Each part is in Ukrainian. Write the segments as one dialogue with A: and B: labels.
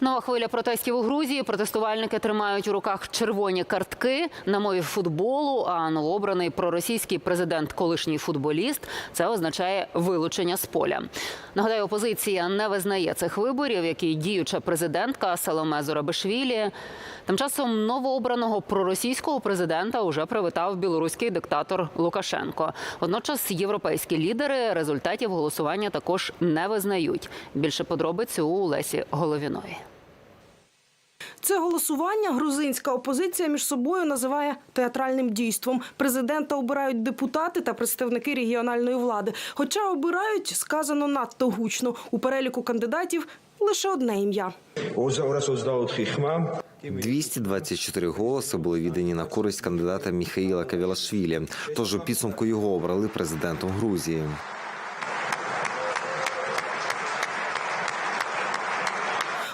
A: Нова хвиля протестів у Грузії. Протестувальники тримають у руках червоні картки на мові футболу. А новообраний проросійський президент, колишній футболіст, це означає вилучення з поля. Нагадаю, опозиція не визнає цих виборів, які діюча президентка Саломе Зорабишвілі. Тим часом новообраного проросійського президента уже привітав білоруський диктатор Лукашенко. Водночас європейські лідери результатів голосування також не визнають. Більше подробиць у Лесі Головіної.
B: Це голосування грузинська опозиція між собою називає театральним дійством. Президента обирають депутати та представники регіональної влади. Хоча обирають сказано надто гучно. У переліку кандидатів лише одне ім'я.
C: 224 хма.
D: 224 голоси були віддані на користь кандидата Міхаїла Кавілашвілі. Тож у підсумку його обрали президентом Грузії.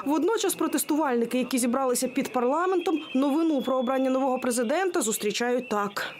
B: Водночас протестувальники, які зібралися під парламентом, новину про обрання нового президента зустрічають так.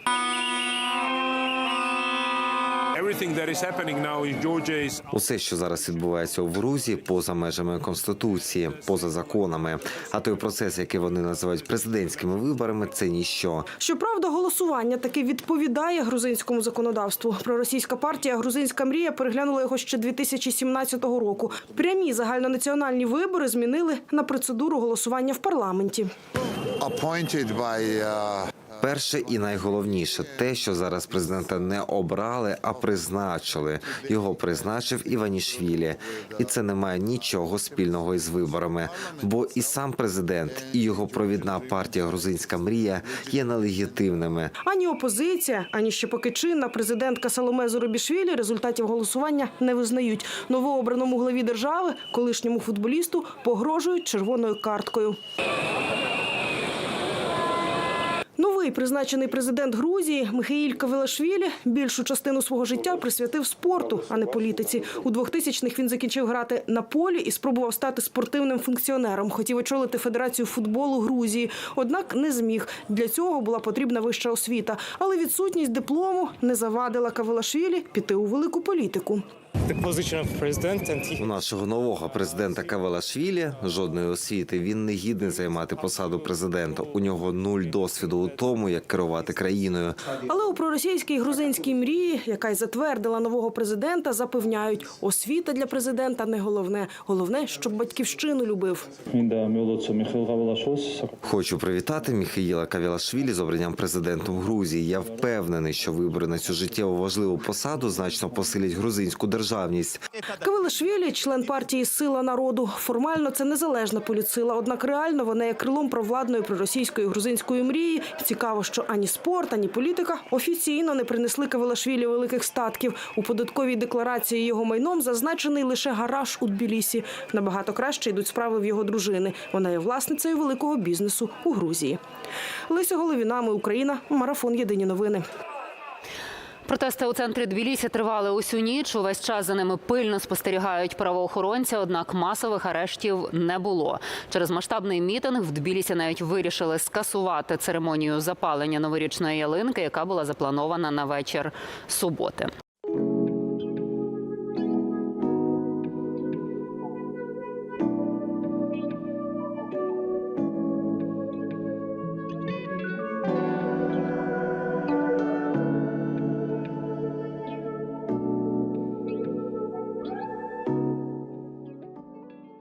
D: Усе, що зараз відбувається в Грузії, поза межами конституції, поза законами. А той процес, який вони називають президентськими виборами, це ніщо.
B: Щоправда, голосування таки відповідає грузинському законодавству. Проросійська партія Грузинська мрія переглянула його ще 2017 року. Прямі загальнонаціональні вибори змінили на процедуру голосування в парламенті.
D: Перше і найголовніше те, що зараз президента не обрали, а призначили. Його призначив Іванішвілі, і це не має нічого спільного із виборами. Бо і сам президент, і його провідна партія Грузинська мрія є нелегітимними.
B: Ані опозиція, ані ще поки чинна президентка Саломе Зоробішвілі результатів голосування не визнають. Новообраному главі держави, колишньому футболісту, погрожують червоною карткою. Новий призначений президент Грузії Михаїль Кавилашвілі більшу частину свого життя присвятив спорту, а не політиці. У 2000-х він закінчив грати на полі і спробував стати спортивним функціонером. Хотів очолити Федерацію футболу Грузії, однак не зміг. Для цього була потрібна вища освіта. Але відсутність диплому не завадила Кавилашвілі піти у велику політику.
D: У нашого нового президента Кавелашвілі жодної освіти. Він не гідний займати посаду президента. У нього нуль досвіду у тому, як керувати країною.
B: Але у проросійській грузинській мрії, яка й затвердила нового президента, запевняють, освіта для президента не головне. Головне, щоб батьківщину любив.
D: Хочу привітати Міхаїла Кавілашвілі з обранням президентом Грузії. Я впевнений, що вибори на цю життєво важливу посаду значно посилять грузинську державу державність.
B: Кавилашвілі – член партії Сила народу. Формально це незалежна політсила, однак реально вона є крилом провладної проросійської грузинської мрії. Цікаво, що ані спорт, ані політика офіційно не принесли Кавилашвілі великих статків. У податковій декларації його майном зазначений лише гараж у Тбілісі. Набагато краще йдуть справи в його дружини. Вона є власницею великого бізнесу у Грузії. Леся Головіна, ми Україна. Марафон. Єдині новини.
A: Протести у центрі Тбілісі тривали усю ніч. Увесь час за ними пильно спостерігають правоохоронці. Однак масових арештів не було. Через масштабний мітинг в Тбілісі навіть вирішили скасувати церемонію запалення новорічної ялинки, яка була запланована на вечір суботи.